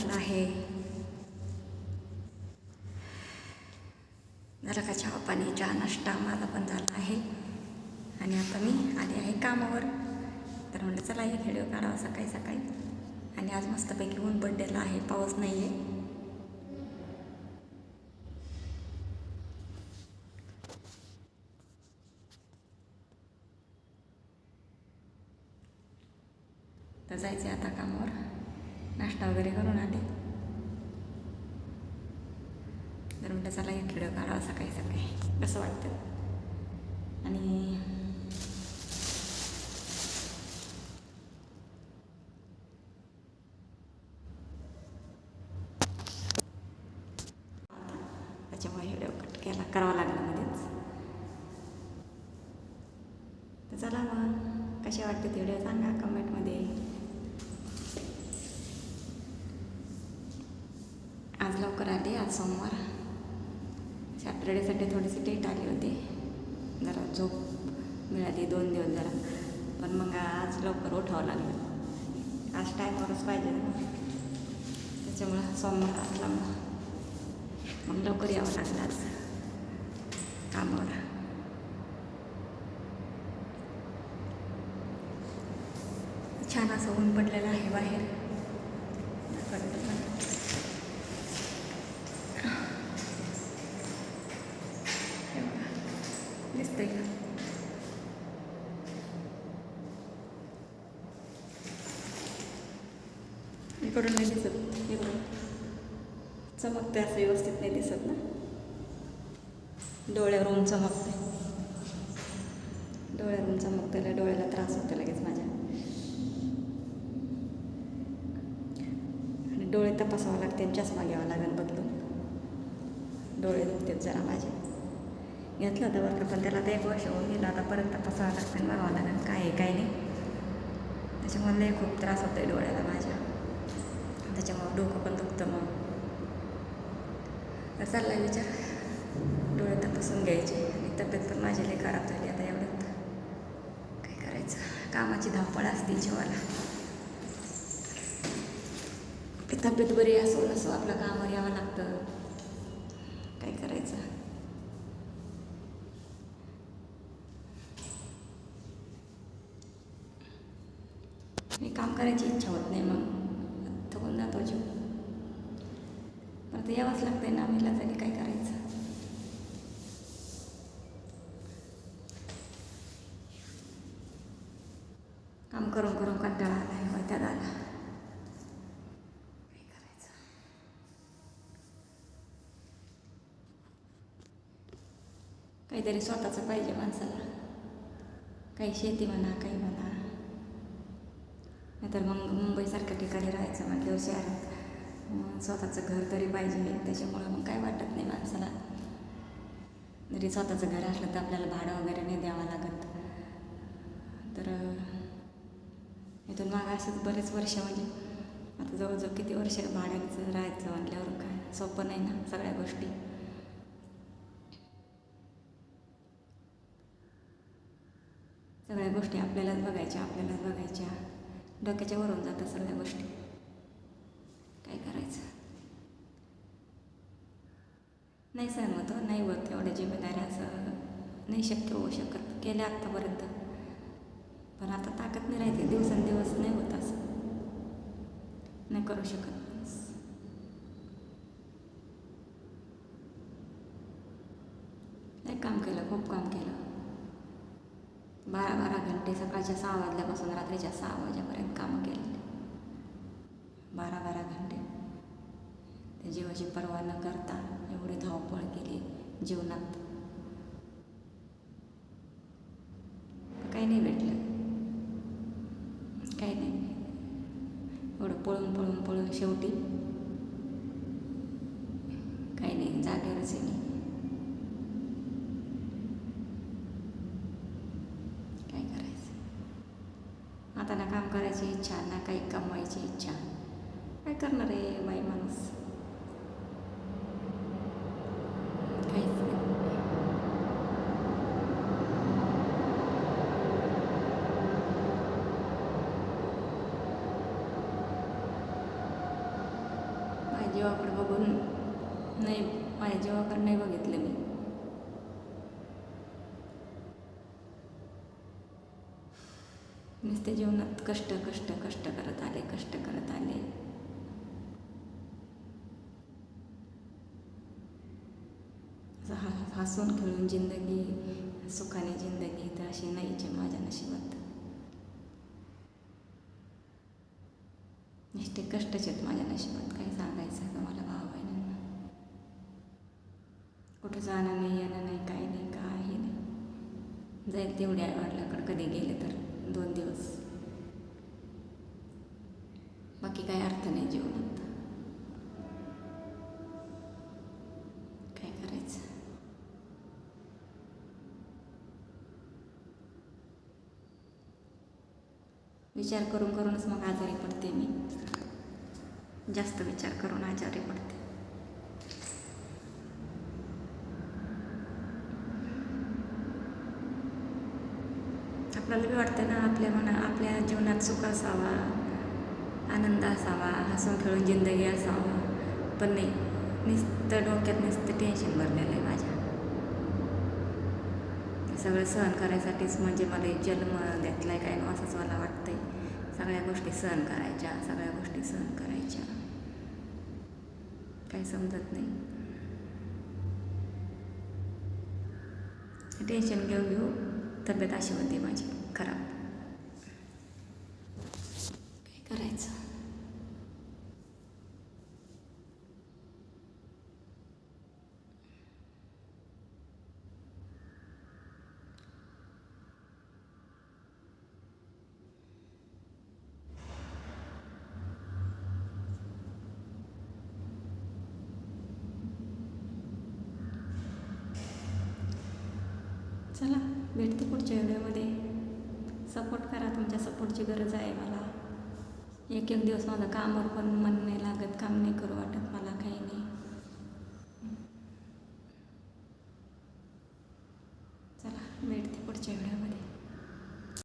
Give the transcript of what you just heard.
चाललं आहे. जरा का चहा पाणी चहा नाश्ता माझा पण झाला आहे. आणि आता मी आले आहे कामावर. तर म्हणलं चला एक व्हिडिओ काढावा सकाळी सकाळी. आणि आज मस्तपैकी ऊन पडलेलं आहे पाऊस नाही आहे तर जायचं आहे आता कामावर. नाश्ता वगैरे करून आले. तर म्हटलं चला एक व्हिडिओ काढावा सकाळी सकाळी. कसं वाटतं? आणि त्याच्यामुळे व्हिडिओ कट केला करावा लागला मध्येच. तर चला मग कसे वाटते व्हिडिओ सांगा कमेंटमध्ये आज लवकर आली आज सोमवार. सॅटर्डेसाठी थोडीशी डेट आली होती. जरा झोप मिळाली दोन दिवस जरा. पण मग आज लवकर उठावं लागलं. आज टायमवरच पाहिजे. ना त्याच्यामुळं सोमवार असला मग. मग लवकर यावं लागलं आज कामावर. छान असं ऊन पडलेलं आहे बाहेर दाखवलं तुम्हाला. हे बघा. दिसतंय का इकडून नाही दिसत इकडून चमकते असं व्यवस्थित नाही दिसत ना डोळ्यावरून चमकते डोळ्यावरून चमकतेला डोळ्याला त्रास होतो लगेच माझ्या आणि डोळे तपासावं लागते चष्मा घ्यावा लागेल बदलून डोळे दुखतात जरा माझे घेतलं होतं बरं पण त्याला आता एक वर्ष होऊन गेलं आता परत तपासावं लागतं आणि बघावं लागेल काय आहे काय नाही. त्याच्यामुळे खूप त्रास होतो आहे डोळ्याला माझ्या. त्याच्यामुळं डोकं पण दुखतं मग. तर चालला विचार. डोळे तपासून घ्यायचे. आणि तब्येत पण माझी लई खराब झाली आता एवढ्यात. काय करायचं? कामाची धावपळ असते जीवाला. तब्येत बरी असो नसो आपलं कामावर यावं लागतं काय करायचं मी काम करायची इच्छा होत नाही मग. थकून जातो जीव परत यावंच लागतंय ना आम्हीला तरी काय करायचं? काम करून करून कंटाळा आला वैताग आला काय करायचं? काहीतरी स्वतःचं पाहिजे माणसाला. काही शेती म्हणा काही तर मग मुंबईसारख्या ठिकाणी राहायचं म्हटल्यावर शहरात. स्वतःचं घर तरी पाहिजे त्याच्यामुळं मग काय वाटत नाही माणसाला. जरी स्वतःचं घर असलं तर आपल्याला भाडं वगैरे नाही द्यावं लागत. तर इथून मागं असंच बरेच वर्ष म्हणजे आता जवळजवळ किती वर्ष भाड्याचं राहायचं म्हटल्यावर काय सोपं नाही ना सगळ्या गोष्टी. सगळ्या गोष्टी आपल्यालाच बघायच्या आपल्यालाच बघायच्या. डोक्याच्या वरून जातात सगळ्या गोष्टी. काय करायचं? नाही सहन होतं नाही होत एवढ्या जिम्मेदाऱ्या असं. नाही शक्य होऊ शकत. केल्या आत्तापर्यंत पण आता ताकद नाही राहते दिवसेंदिवस नाही होत असं. नाही करू शकत नाही काम केलं खूप काम केलं बारा बारा घंटे सकाळच्या सहा वाजल्यापासून रात्रीच्या सहा वाजेपर्यंत कामं केलेली. बारा बारा घंटे. त्या जीवाची पर्वा न करता एवढी धावपळ केली जीवनात. काही नाही भेटलं. काही नाही. एवढं पळून पळून पळून शेवटी काही नाही. जागेवरच आहे मी काय हाताला काम करायची इच्छा ना काही कमवायची इच्छा. काय करणार आहे बाई माणूस? काहीच नाही. माझ्या जीवाकडे बघून नाही माझ्या जीवाकडे नाही बघितलं मी. नुसते जीवनात कष्ट कष्ट कष्ट करत आले कष्ट करत आले. हसून खेळून जिंदगी सुखाने जिंदगी तर अशी नाहीच आहे माझ्या नशिबात. नुसते कष्टच आहेत माझ्या नशिबात. काही सांगायचं आता मला भाव बहिणींना? कुठं जाणं नाही येणं नाही काही नाही काही नाही. जाईल तेवढ्या आईवडिलाकडे कधी गेले तर. दोन दिवस. बाकी काही अर्थ नाही जीवनात. काय करायचं? विचार करून करूनच मग आजारी पडते मी. जास्त विचार करून आजारी पडते. आपल्याला बी वाटतं ना आपल्या मना आपल्या जीवनात सुख असावा आनंद असावा हसून खेळून जिंदगी असावा. पण नाही नुसतं डोक्यात नुसतं टेन्शन भरलेलं आहे माझ्या. सगळं सहन करायसाठीच म्हणजे मला जन्म द्यातला आहे काय ना असंच मला वाटतंय. सगळ्या गोष्टी सहन करायच्या सगळ्या गोष्टी सहन करायच्या. काही समजत नाही. टेन्शन घेऊ घेऊ तब्येत अशी होती माझी. करा. काय करायचं? चला भेटते पुढच्या व्हिडिओमध्ये. सपोर्ट करा तुमच्या सपोर्टची गरज आहे मला. एक एक दिवस माझं कामावर पण मन नाही लागत काम नाही करू वाटत मला काही नाही.